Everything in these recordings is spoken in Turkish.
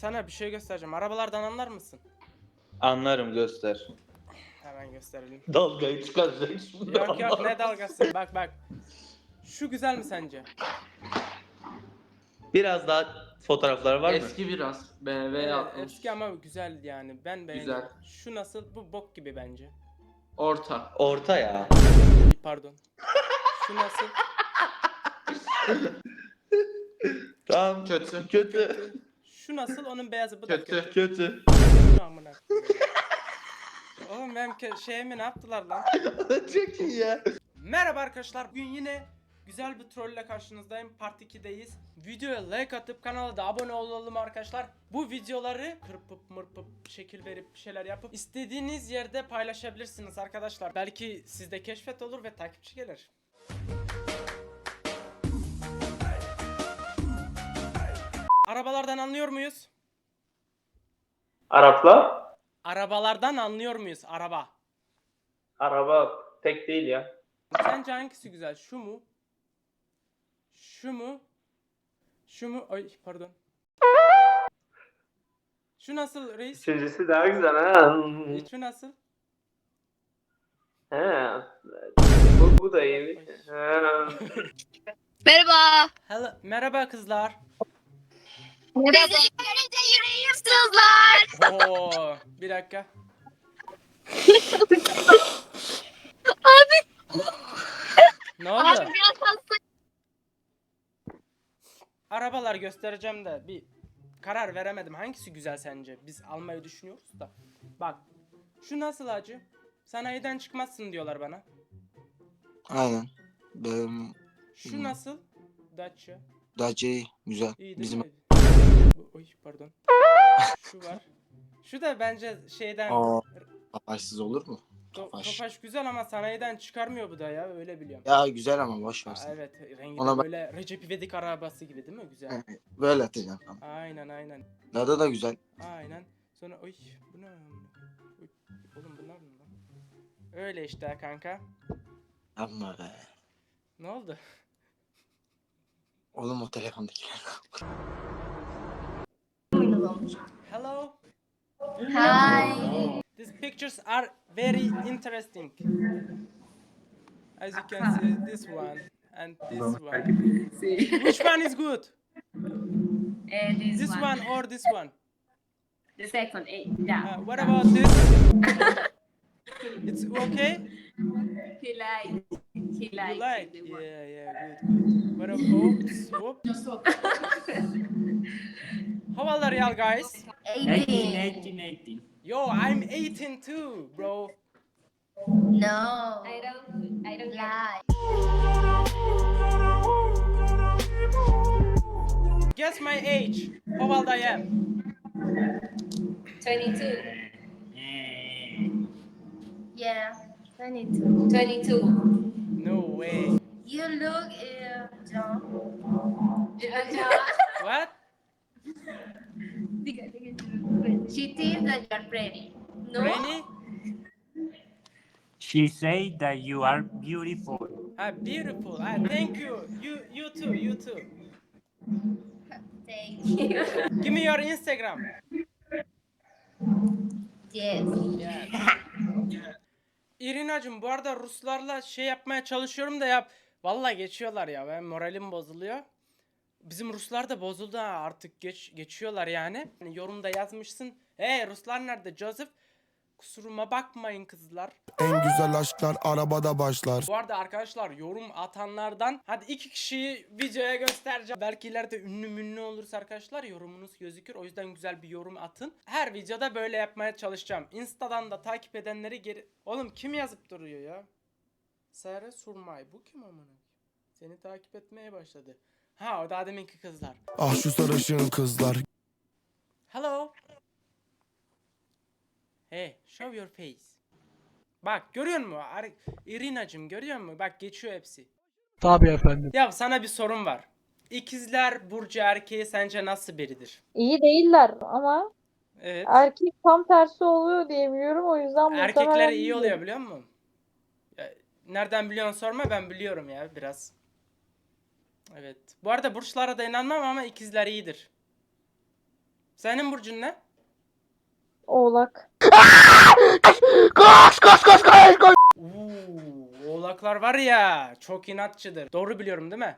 sana bir şey göstereceğim. Arabalardan anlar mısın? Anlarım göster. Hemen gösterelim. Dalgayı çıkaracak şimdi. Yok yok ne dalgası. Bak bak. Şu güzel mi sence? Biraz daha fotoğraflar var mı? Eski biraz. BMW Ee, eski ama güzel yani. Ben beğendim. Güzel. Şu nasıl? Bu bok gibi bence. Orta. Orta ya. Pardon. Şu nasıl? Tamam. Kötü. Kötü. Şu nasıl? Onun beyazı bu da kötü. Kötü. Kötü. Şu amına koyayım. Oğlum benim ke- şeyimi ne yaptılar lan? Çok iyi ya. Merhaba arkadaşlar. Bugün yine güzel bir trolle karşınızdayım. Part 2'deyiz. Videoya like atıp kanala da abone olalım arkadaşlar. Bu videoları kırpıp mırpıp şekil verip bir şeyler yapıp istediğiniz yerde paylaşabilirsiniz arkadaşlar. Belki sizde keşfet olur ve takipçi gelir. Arabalardan anlıyor muyuz? Arapla? Arabalardan anlıyor muyuz? Araba. Araba tek değil ya. Sence hangisi güzel? Şu mu? Şu mu? Şu mu? Ay pardon. Şu nasıl reis? Üçüncüsü daha güzel ha. Şu nasıl? He. Bu, bu da. Ha. Merhaba. Hello. Merhaba kızlar. Bizi yüreğim sızlar. Oo, bir dakika. Ne oldu? Abi biraz hasta. Arabalar göstereceğim de bir karar veremedim. Hangisi güzel sence? Biz almayı düşünüyoruz da. Bak. Şu nasıl acı? Sanayiden çıkmazsın diyorlar bana. Aynen. Benim Şu nasıl? Dacia. Dacia güzel. İyi değil Bizim mi? Bu- Oy pardon. Şu var. Şu da bence şeyden Aa. Kapaysız olur mu? To- Tofaş. Tofaş güzel ama sanayiden çıkarmıyor bu da ya öyle biliyorum. Ya güzel ama boş Aa, ver. sen. evet rengi de Ona bak- böyle Recep İvedik arabası gibi değil mi? Güzel. Böyle atacaksın tamam. aynen aynen. Lada da güzel. Aynen. Sonra oy bu ne? Oy, Oğlum bunlar lan? Öyle işte kanka. Ama be. Ne oldu? Oğlum o telefondaki. Hello. Hi. These pictures are very interesting. As you can see, this one and this one. Which one is good? And this, This one. one or this one? The second, eh, yeah. Uh, what about this? It's okay? He like, he You likes like? the one. Yeah, yeah, good, good. What about, oops, whoop. How old are y'all guys? 18. 18, 18. Yo, I'm 18 too, bro. No. I don't, I don't Lie. Guess my age. How old I am? 22, Yeah. 22. 22. No way. You look uh, John. What? She thinks that you're pretty. No. Rainy? She said that you are beautiful. Ah, beautiful. Ah, thank you. You, you too. You too. Thank you. Give me your Instagram. Yes. Yeah. İrinacım bu arada Ruslarla şey yapmaya çalışıyorum da yap. Vallahi geçiyorlar ya. Ben moralim bozuluyor. Bizim Ruslar da bozuldu ha. Artık geç geçiyorlar yani. Hani Yorumda yazmışsın. Hey Ruslar nerede Joseph? Kusuruma bakmayın kızlar. En güzel aşklar arabada başlar. Bu arada arkadaşlar yorum atanlardan hadi iki kişiyi videoya göstereceğim. Belki ileride ünlü münlü olursa arkadaşlar yorumunuz gözükür. O yüzden güzel bir yorum atın. Her videoda böyle yapmaya çalışacağım. Insta'dan da takip edenleri geri... Oğlum kim yazıp duruyor ya? Sare Surmay. Bu kim amına? Seni takip etmeye başladı. Ha o daha deminki kızlar. Ah şu sarışın kızlar. Hello. Hey, show your face. Bak görüyor musun? Ar- İrinacım görüyor musun? Bak geçiyor hepsi. Tabii efendim. Ya sana bir sorum var. İkizler burcu erkeği sence nasıl biridir? İyi değiller ama Evet. erkek tam tersi oluyor diye biliyorum o yüzden Erkekler muhtemelen iyi oluyor biliyor musun? Ya, nereden biliyorsun sorma ben biliyorum ya biraz. Evet. Bu arada burçlara da inanmam ama ikizler iyidir. Senin burcun ne? Oğlak. Uuu, oğlaklar var ya çok inatçıdır. Doğru biliyorum değil mi?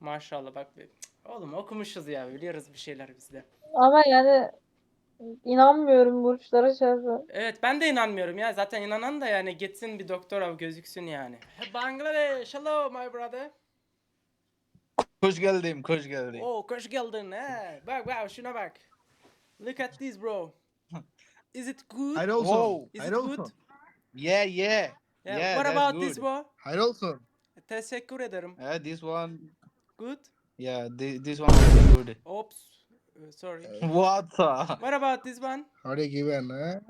Maşallah bak. bir- Oğlum okumuşuz ya biliyoruz bir şeyler biz de. Ama yani inanmıyorum burçlara şahsen. Evet ben de inanmıyorum ya. Zaten inanan da yani gitsin bir doktora gözüksün yani. Bangladeş, hello my brother. Hoş geldin, hoş geldin. Oh, hoş geldin. He. Bak bak şuna bak. Look at this bro. Is it good? Hayır olsun. Wow. Is Hayır it olsun. good? Yeah, yeah. Yeah. Yeah, What that's about this good. bro? Hayır olsun. Teşekkür ederim. Uh, this one, Good. yeah, this, this one also good. Oops. Uh, sorry. What? the- What about this one? Hadi given ha.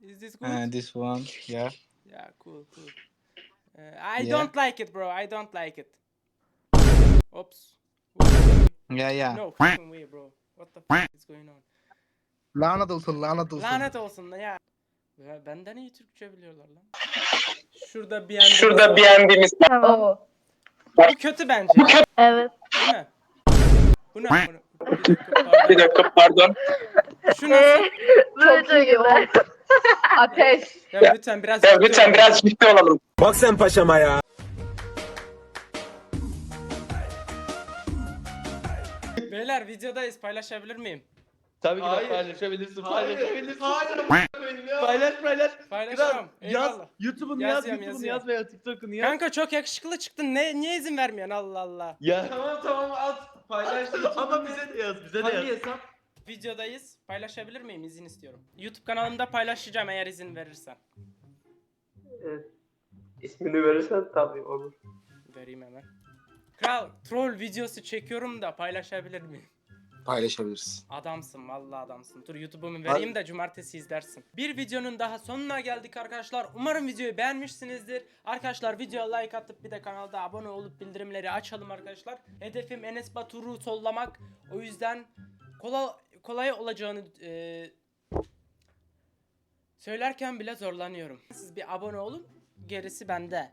Is this good? Uh, this one, yeah. Yeah, cool, cool. Uh, I Yeah. don't like it, bro. I don't like it. Oops. Yeah, yeah. No fucking way, bro. What the fuck is going on? Lanet olsun, lanet olsun. Lanet olsun ya. Ya Benden iyi Türkçe biliyorlar lan. Şurada bir Şurada beğendiğimiz Oo. Bu kötü bence. Evet. Değil mi? Bu ne? Bu ne? bir dakika pardon. Şu nasıl? Çok iyi Ateş. Ya lütfen biraz Ya lütfen biraz ciddi olalım. Bak sen paşama ya. Beyler videodayız paylaşabilir miyim? Tabii ki de paylaşabilirsin. Paylaşabilirsin. Paylaş paylaş. Paylaşamam. Yaz. Eyvallah. YouTube'unu Yaz, yaz, yaz, YouTube'unu yaz. yaz veya TikTok'unu yaz. Kanka çok yakışıklı çıktın. Ne niye izin vermiyorsun Allah Allah. Ya. Tamam tamam at. Paylaş. Ama bize de yaz. Bize de yaz. Hangi hesap? Videodayız. Paylaşabilir miyim? İzin istiyorum. YouTube kanalımda paylaşacağım eğer izin verirsen. Evet. İsmini verirsen tabii olur. Vereyim hemen. Kral troll videosu çekiyorum da paylaşabilir miyim? Paylaşabiliriz. Adamsın vallahi adamsın. Dur YouTube'umu vereyim de cumartesi izlersin. Bir videonun daha sonuna geldik arkadaşlar. Umarım videoyu beğenmişsinizdir. Arkadaşlar videoya like atıp bir de kanalda abone olup bildirimleri açalım arkadaşlar. Hedefim Enes Batur'u sollamak. O yüzden kolay kolay olacağını eee, söylerken bile zorlanıyorum. Siz bir abone olun. Gerisi bende.